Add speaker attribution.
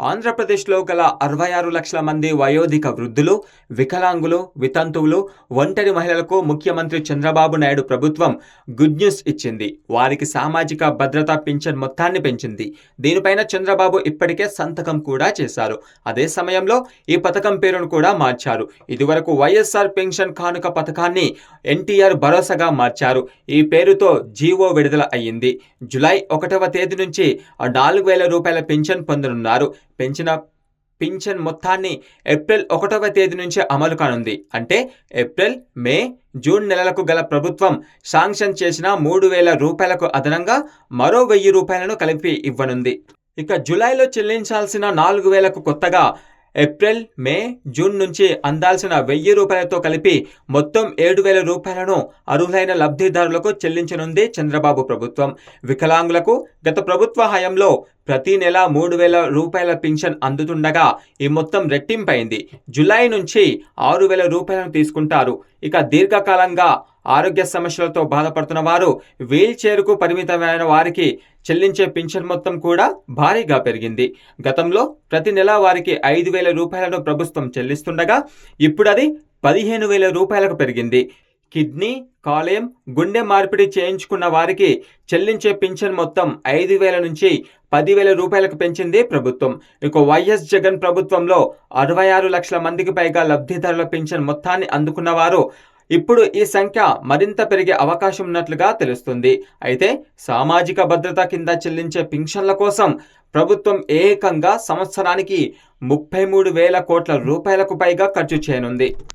Speaker 1: ఆంధ్రప్రదేశ్లో గల అరవై ఆరు లక్షల మంది వయోధిక వృద్ధులు వికలాంగులు వితంతువులు ఒంటరి మహిళలకు ముఖ్యమంత్రి చంద్రబాబు నాయుడు ప్రభుత్వం గుడ్ న్యూస్ ఇచ్చింది. వారికి సామాజిక భద్రత పింఛన్ మొత్తాన్ని పెంచింది. దీనిపైన చంద్రబాబు ఇప్పటికే సంతకం కూడా చేశారు. అదే సమయంలో ఈ పథకం పేరును కూడా మార్చారు. ఇదివరకు వైఎస్ఆర్ పెన్షన్ కానుక పథకాన్ని ఎన్టీఆర్ భరోసాగా మార్చారు. ఈ పేరుతో జీవో విడుదల అయ్యింది. జులై ఒకటవ తేదీ నుంచి నాలుగు వేల రూపాయల పెన్షన్ పొందనున్నారు. పెంచిన పింఛన్ మొత్తాన్ని ఏప్రిల్ ఒకటవ తేదీ నుంచి అమలు కానుంది. అంటే ఏప్రిల్ మే జూన్ నెలలకు గల ప్రభుత్వం శాంక్షన్ చేసిన మూడు వేల రూపాయలకు అదనంగా మరో వెయ్యి రూపాయలను కలిపి ఇవ్వనుంది. ఇక జులైలో చెల్లించాల్సిన నాలుగు వేలకు కొత్తగా ఏప్రిల్ మే జూన్ నుంచి అందాల్సిన వెయ్యి రూపాయలతో కలిపి మొత్తం ఏడు వేల రూపాయలను అర్హులైన లబ్ధిదారులకు చెల్లించనుంది చంద్రబాబు ప్రభుత్వం. వికలాంగులకు గత ప్రభుత్వ హయాంలో ప్రతి నెల మూడు వేల రూపాయల పింఛన్ అందుతుండగా ఈ మొత్తం రెట్టింపైంది. జులై నుంచి ఆరు వేల రూపాయలను తీసుకుంటారు. ఇక దీర్ఘకాలంగా ఆరోగ్య సమస్యలతో బాధపడుతున్న వారు వీల్ చైర్కు పరిమితమైన వారికి చెల్లించే పింఛన్ మొత్తం కూడా భారీగా పెరిగింది. గతంలో ప్రతి నెల వారికి ఐదు వేల రూపాయలను ప్రభుత్వం చెల్లిస్తుండగా ఇప్పుడు అది పదిహేను వేల రూపాయలకు పెరిగింది. కిడ్నీ కాలేయం గుండె మార్పిడి చేయించుకున్న వారికి చెల్లించే పింఛన్ మొత్తం ఐదు వేల నుంచి పదివేల రూపాయలకు పెంచింది ప్రభుత్వం. ఇక వైఎస్ జగన్ ప్రభుత్వంలో అరవై ఆరు లక్షల మందికి పైగా లబ్ధిదారుల పింఛన్ మొత్తాన్ని అందుకున్న వారు ఇప్పుడు ఈ సంఖ్య మరింత పెరిగే అవకాశం ఉన్నట్లుగా తెలుస్తుంది. అయితే సామాజిక భద్రత కింద చెల్లించే పింఛన్ల కోసం ప్రభుత్వం ఏకంగా సంవత్సరానికి ముప్పై మూడు వేల కోట్ల రూపాయలకు పైగా ఖర్చు చేయనుంది.